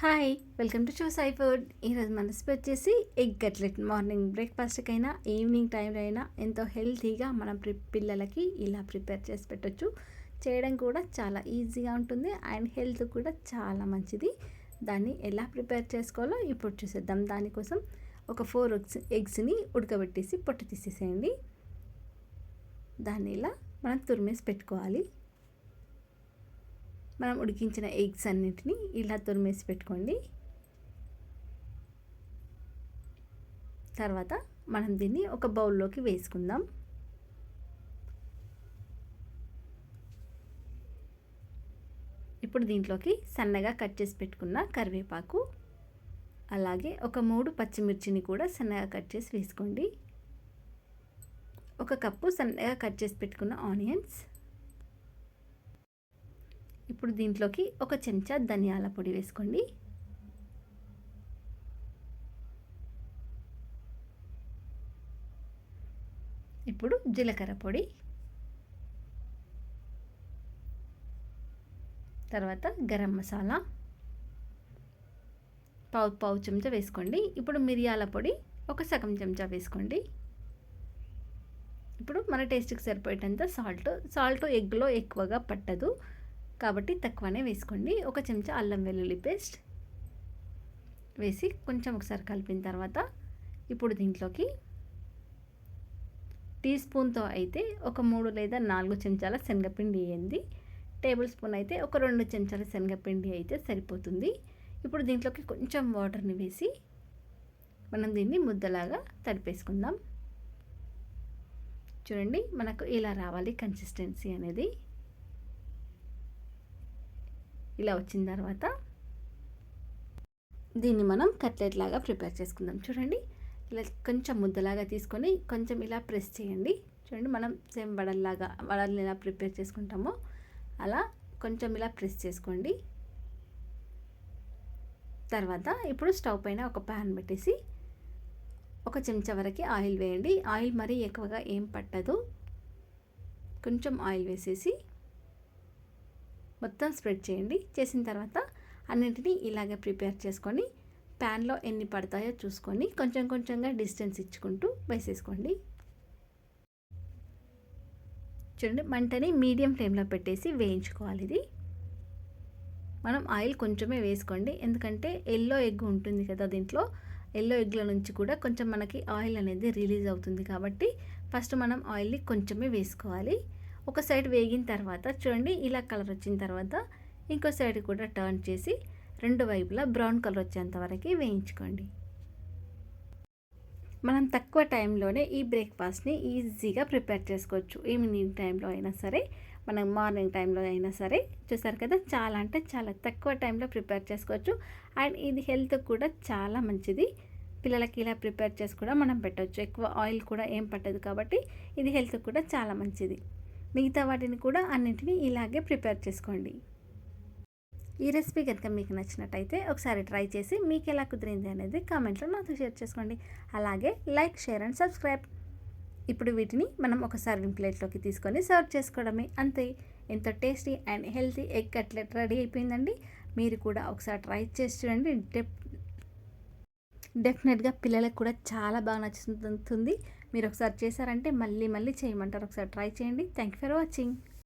Hi welcome to choose I food. ఈరోజు మన recipe వచ్చేసి ఎగ్ కట్లెట్. మార్నింగ్ బ్రేక్ఫాస్ట్కైనా ఈవినింగ్ టైంలో అయినా ఎంతో హెల్తీగా మనం ప్రి పిల్లలకి ఇలా ప్రిపేర్ చేసి పెట్టొచ్చు. చేయడం కూడా చాలా ఈజీగా ఉంటుంది అండ్ హెల్త్ కూడా చాలా మంచిది. దాన్ని ఎలా ప్రిపేర్ చేసుకోవాలో ఇప్పుడు చూసేద్దాం. దానికోసం ఒక ఫోర్ ఎగ్స్ ఎగ్స్ని ఉడకబెట్టేసి పొట్టు తీసేసేయండి. దాన్ని ఇలా మనం తురిమేసి పెట్టుకోవాలి. మనం ఉడికించిన ఎగ్స్ అన్నిటిని ఇలా తురిమేసి పెట్టుకోండి. తర్వాత మనం దీన్ని ఒక బౌల్లోకి వేసుకుందాం. ఇప్పుడు దీంట్లోకి సన్నగా కట్ చేసి పెట్టుకున్న కరివేపాకు అలాగే ఒక మూడు పచ్చిమిర్చిని కూడా సన్నగా కట్ చేసి వేసుకోండి. ఒక కప్పు సన్నగా కట్ చేసి పెట్టుకున్న ఆనియన్స్ ఇప్పుడు దీంట్లోకి ఒక చెంచా ధనియాల పొడి వేసుకోండి. ఇప్పుడు జీలకర్ర పొడి. తర్వాత గరం మసాలా. పావు పావు చెంచా వేసుకోండి. ఇప్పుడు మిరియాల పొడి ఒక సగం చెంచా వేసుకోండి. ఇప్పుడు మన టేస్ట్కి సరిపోయేటంత సాల్ట్. సాల్ట్ ఎగ్లో ఎక్కువగా పట్టదు. కాబట్టి తక్కువనే వేసుకోండి. ఒక చెంచా అల్లం వెల్లుల్లి పేస్ట్ వేసి కొంచెం ఒకసారి కలిపిన తర్వాత ఇప్పుడు దీంట్లోకి టీ స్పూన్తో అయితే ఒక మూడు లేదా నాలుగు చెంచాల శనగపిండి వేయండి. టేబుల్ స్పూన్ అయితే ఒక రెండు చెంచాల శనగపిండి అయితే సరిపోతుంది. ఇప్పుడు దీంట్లోకి కొంచెం వాటర్ని వేసి మనం దీన్ని ముద్దలాగా తడిపేసుకుందాం. చూడండి మనకు ఇలా రావాలి కన్సిస్టెన్సీ అనేది. ఇలా వచ్చిన తర్వాత దీన్ని మనం కట్లెట్ లాగా ప్రిపేర్ చేసుకుందాం. చూడండి ఇలా కొంచెం ముద్దలాగా తీసుకొని కొంచెం ఇలా ప్రెస్ చేయండి. చూడండి మనం సేమ్ వడల్లాగా వడల్ని ఎలా ప్రిపేర్ చేసుకుంటామో అలా కొంచెం ఇలా ప్రెస్ చేసుకోండి. తర్వాత ఇప్పుడు స్టవ్ పైన ఒక ప్యాన్ పెట్టేసి ఒక చెంచా వరకు ఆయిల్ వేయండి. ఆయిల్ మరీ ఎక్కువగా ఏం పట్టదు. కొంచెం ఆయిల్ వేసేసి మొత్తం స్ప్రెడ్ చేయండి. చేసిన తర్వాత అన్నింటినీ ఇలాగే ప్రిపేర్ చేసుకొని ప్యాన్లో ఎన్ని పడతాయో చూసుకొని కొంచెం కొంచెంగా డిస్టెన్స్ ఇచ్చుకుంటూ వేసేసుకోండి. చూడండి మంటని మీడియం ఫ్లేమ్లో పెట్టేసి వేయించుకోవాలి ఇది. మనం ఆయిల్ కొంచెమే వేసుకోండి. ఎందుకంటే ఎల్లో ఎగ్ ఉంటుంది కదా దీంట్లో. ఎల్లో ఎగ్ల నుంచి కూడా కొంచెం మనకి ఆయిల్ అనేది రిలీజ్ అవుతుంది కాబట్టి ఫస్ట్ మనం ఆయిల్ని కొంచెమే వేసుకోవాలి. ఒక సైడ్ వేగిన తర్వాత చూడండి ఇలా కలర్ వచ్చిన తర్వాత ఇంకో సైడ్ కూడా టర్న్ చేసి రెండు వైపులా బ్రౌన్ కలర్ వచ్చేంత వరకు వేయించుకోండి. మనం తక్కువ టైంలోనే ఈ బ్రేక్ఫాస్ట్ని ఈజీగా ప్రిపేర్ చేసుకోవచ్చు. ఈవినింగ్ టైంలో అయినా సరే మనం మార్నింగ్ టైంలో అయినా సరే. చూసారు కదా చాలా అంటే చాలా తక్కువ టైంలో ప్రిపేర్ చేసుకోవచ్చు. అండ్ ఇది హెల్త్ కూడా చాలా మంచిది. పిల్లలకి ఇలా ప్రిపేర్ చేసి కూడా మనం పెట్టవచ్చు ఎక్కువ ఆయిల్ కూడా ఏం పట్టదు కాబట్టి ఇది హెల్త్ కూడా చాలా మంచిది. మిగతా వాటిని కూడా అన్నింటినీ ఇలాగే ప్రిపేర్ చేసుకోండి. ఈ రెసిపీ కనుక మీకు నచ్చినట్టయితే ఒకసారి ట్రై చేసి మీకు ఎలా కుదిరింది అనేది కామెంట్లో నాతో షేర్ చేసుకోండి. అలాగే లైక్ షేర్ అండ్ సబ్స్క్రైబ్. ఇప్పుడు వీటిని మనం ఒక సర్వింగ్ ప్లేట్లోకి తీసుకొని సర్వ్ చేసుకోవడమే. అంతే. ఎంతో tasty and healthy egg cutlet ready అయిపోయిందండి. మీరు కూడా ఒకసారి ట్రై చేసి చూడండి. డెఫ్ డెఫినెట్గా పిల్లలకు కూడా చాలా బాగా నచ్చుతుంది. మీరు ఒకసారి చేశారంటే మళ్ళీ మళ్ళీ చేయమంటారు. ఒకసారి ట్రై చేయండి. Thank you for watching